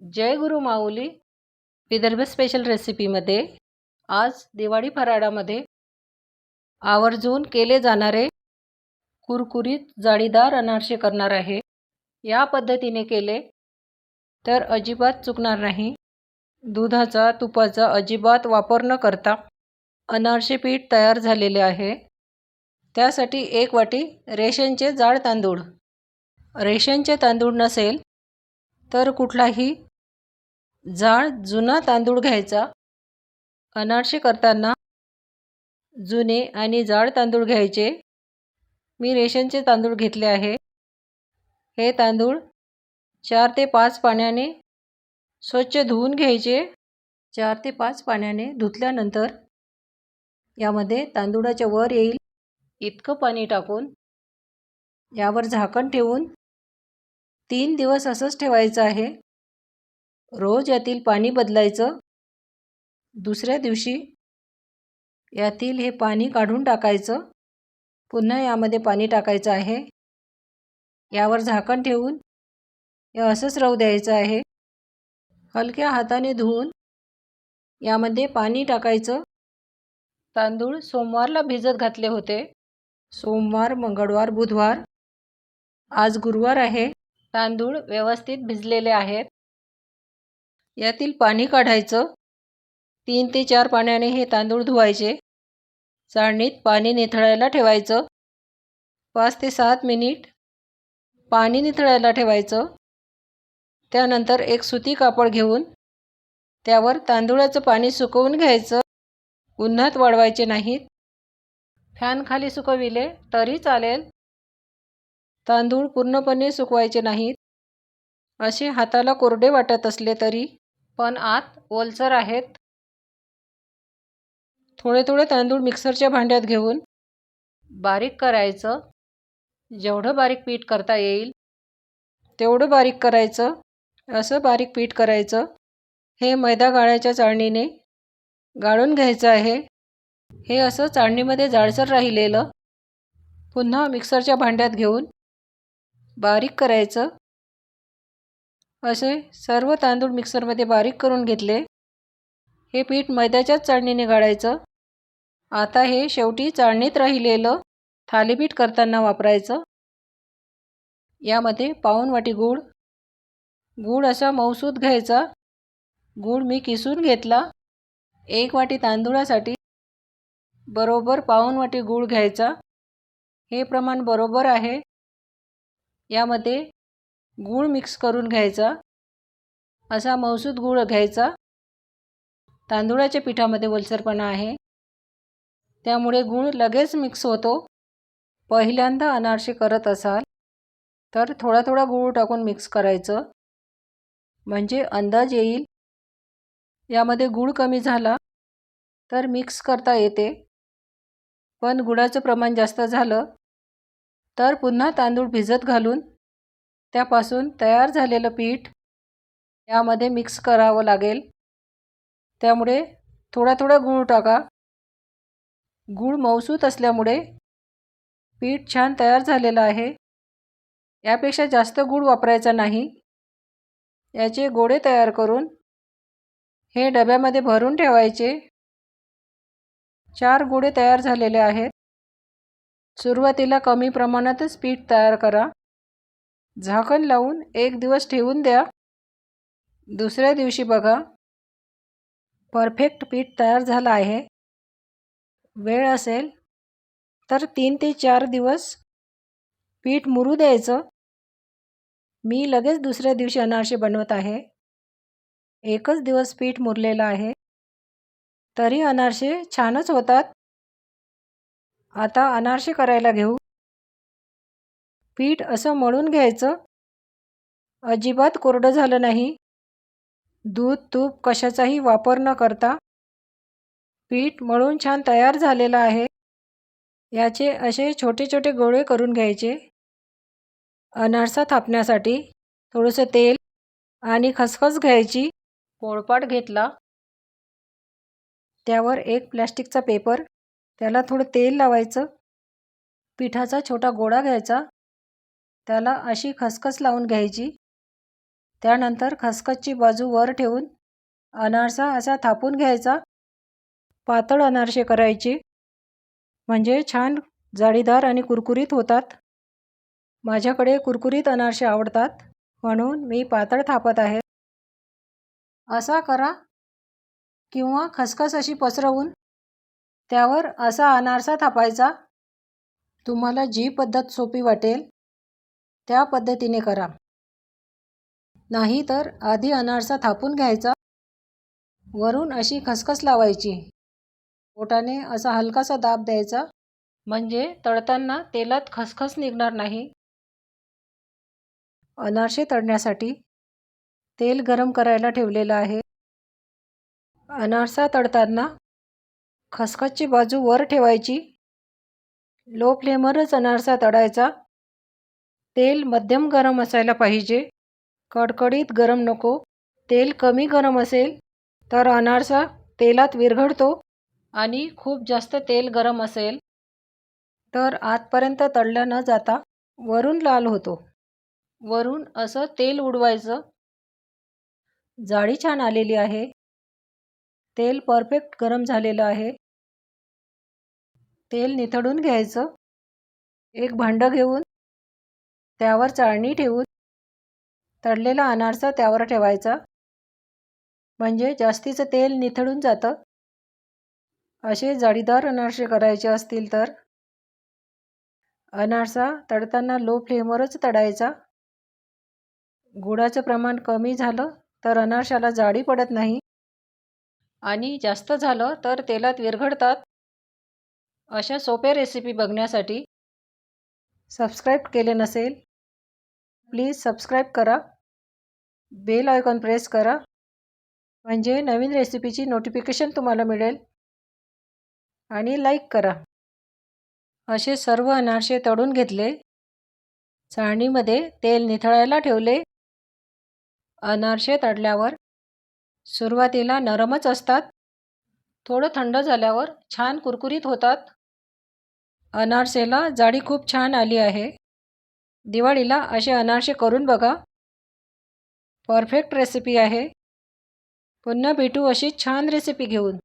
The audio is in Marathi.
जय गुरु माऊली. विदर्भ स्पेशल रेसिपीमध्ये आज दिवाळी फराळामध्ये आवर्जून केले जाणारे कुरकुरीत जाळीदार अनारसे करणार आहे. या पद्धतीने केले तर अजिबात चुकणार नाही. दुधाचा तुपाचा अजिबात वापर न करता अनारसे पीठ तयार झालेले आहे. त्यासाठी एक वाटी रेशनचे जाड तांदूळ. रेशनचे तांदूळ नसेल तर कुठलाही जाड जुना तांदूळ घ्यायचा. अनारसे करताना जुने आणि जाड तांदूळ घ्यायचे. मी रेशनचे तांदूळ घेतले आहे. हे तांदूळ चार ते पाच पाण्याने स्वच्छ धुवून घ्यायचे. चार ते पाच पाण्याने धुतल्यानंतर यामध्ये तांदुळाच्या वर येईल इतकं पाणी टाकून. यावर झाकण ठेवून तीन दिवस असंच ठेवायचं आहे. रोज यातील पाणी बदलायचं. दुसऱ्या दिवशी यातील हे पाणी काढून टाकायचं. पुन्हा यामध्ये पाणी टाकायचं आहे. यावर झाकण ठेवून हे असंच राहू द्यायचं आहे. हलक्या हाताने धुवून यामध्ये पाणी टाकायचं. तांदूळ सोमवारला भिजत घातले होते. सोमवार मंगळवार बुधवार. आज गुरुवार आहे. तांदूळ व्यवस्थित भिजलेले आहेत. यातील पाणी काढायचं. तीन ते चार पाण्याने हे तांदूळ धुवायचे. चाळणीत पाणी निथळायला ठेवायचं. पाच ते सात मिनिट पाणी निथळायला ठेवायचं. त्यानंतर एक सुती कापड घेऊन त्यावर तांदूळाचं पाणी सुकवून घ्यायचं. उन्हात वाढवायचे नाहीत. फॅनखाली सुकविले तरी चालेल. तांदूळ पूर्णपणे सुकवायचे नाहीत. असे हाताला कोरडे वाटत असले तरी. पण आत ओलसर आहेत. थोडे थोडे तांदूळ मिक्सरच्या भांड्यात घेऊन. बारीक करायचं. जेवढं बारीक पीठ करता येईल. तेवढं बारीक करायचं. असं बारीक पीठ करायचं. हे मैदा गाळायच्या चाळणीने. गाळून घ्यायचं आहे. हे असं चाळणीमध्ये जाडसर राहिलेलं. पुन्हा मिक्सरच्या भांड्यात घेऊन. बारीक करायचं. असे सर्व तांदूळ मिक्सरमध्ये बारीक करून घेतले. हे पीठ मैद्याच्याच चाळणीने गाळायचं. आता हे शेवटी चाळणीत राहिलेलं थालीपीठ करताना वापरायचं. यामध्ये पाऊन वाटी गूळ गूळ असा मऊसूद घ्यायचा. गूळ मी किसून घेतला. एक वाटी तांदूळासाठी बरोबर पाऊन वाटी गूळ घ्यायचा. हे प्रमाण बरोबर आहे. यामध्ये गूळ मिक्स करून घ्यायचा. असा मौसूद गूळ घ्यायचा. तांदुळाच्या पिठामध्ये वलसरपणा आहे. त्यामुळे गूळ लगेच मिक्स होतो. पहिल्यांदा अनारसे करत असाल तर थोडा थोडा गूळ टाकून मिक्स करायचं. म्हणजे अंदाज येईल. यामध्ये गूळ कमी झाला तर मिक्स करता येते. पण गुळाचं प्रमाण जास्त झालं तर पुन्हा तांदूळ भिजत घालून त्यापासून तयार झालेलं पीठ यामध्ये मिक्स करावं लागेल. त्यामुळे थोडा थोडा गूळ टाका. गूळ मौसूत असल्यामुळे पीठ छान तयार झालेलं आहे. यापेक्षा जास्त गूळ वापरायचा नाही. याचे गोळे तयार करून हे डब्यामध्ये भरून ठेवायचे. चार गोळे तयार झालेले आहेत. सुरुवातीला कमी प्रमाणातच पीठ तयार करा. झाकण लावून एक दिवस ठेवून द्या. दुसऱ्या दिवशी बघा. परफेक्ट पीठ तयार झालं आहे. वेळ असेल तर तीन ते चार दिवस पीठ मुरू द्यायचं. मी लगेच दुसऱ्या दिवशी अनारसे बनवत आहे. एकच दिवस पीठ मुरलेलं आहे. तरी अनारसे छानच होतात. आता अनारसे करायला घेऊ. पीठ असं मळून घ्यायचं. अजिबात कोरडं झालं नाही. दूध तूप कशाचाही वापर न करता. पीठ मळून छान तयार झालेलं आहे. याचे असे छोटे छोटे गोळे करून घ्यायचे. अनारसा थापण्यासाठी थोडंसं तेल आणि खसखस घ्यायची. पोळपाट घेतला. त्यावर एक प्लॅस्टिकचा पेपर. त्याला थोडं तेल लावायचं. पिठाचा छोटा गोळा घ्यायचा. त्याला अशी खसखस लावून घ्यायची. त्यानंतर खसखसची बाजू वर ठेवून अनारसा असा थापून घ्यायचा. पातळ अनारसे करायचे. म्हणजे छान जाळीदार आणि कुरकुरीत होतात. माझ्याकडे कुरकुरीत अनारसे आवडतात. म्हणून मी पातळ थापत आहे. असा करा. किंवा खसखस अशी पसरवून त्यावर असा अनारसा थापायचा तुम्हाला जी पद्धत सोपी वाटेल त्या पद्धतीने करा. नाही तर आधी अनारसा थापून घ्यायचा वरून अशी खसखस लावायची. पोटाने असा हलकासा दाब द्यायचा म्हणजे तळताना तेलात खसखस निघणार नाही. अनारसे तळण्यासाठी तेल गरम करायला ठेवलेलं आहे. अनारसा तळताना खसखसची बाजू वर ठेवायची. लो फ्लेमवरच अनारसा तळायचा. तेल मध्यम गरम असायला पाहिजे. कडकडीत गरम नको. तेल कमी गरम असेल तर अनारसा तेलात विरघळतो आणि खूप जास्त तेल गरम असेल तर आतपर्यंत तळल्या न जाता वरून लाल होतो. वरून असं तेल उडवायचं. जाळी छान आलेली आहे. तेल परफेक्ट गरम झालेलं आहे. तेल निथळून घ्यायचं. एक भांडं घेऊन त्यावर चाळणी ठेवून तळलेला अनारसा त्यावर ठेवायचा. म्हणजे जास्तीचं तेल निथळून जातं. असे जाळीदार अनारसे करायचे असतील तर. अनारसा तळताना लो फ्लेमवरच तळायचा. गुळाचं प्रमाण कमी झालं तर अनारशाला जाळी पडत नाही. आणि जास्त झालं तर तेलात विरघळतात. अशा सोप्या रेसिपी बघण्यासाठी सबस्क्राईब केले नसेल प्लीज सबस्क्राईब करा. बेल आयकॉन प्रेस करा. म्हणजे नवीन रेसिपीची नोटिफिकेशन तुम्हाला मिळेल. आणि लाईक करा. असे सर्व अनारसे तळून घेतले. चाळणीमध्ये तेल निथळायला ठेवले. अनारसे तळल्यावर सुरुवातीला नरमच असतात. थोडं थंड झाल्यावर छान कुरकुरीत होतात. अनारसेला जाडी खूप छान आली आहे. दिवाळीला असे अनारसे करून बघा. परफेक्ट रेसिपी आहे. पुन्हा भेटू अशी छान रेसिपी घेऊन.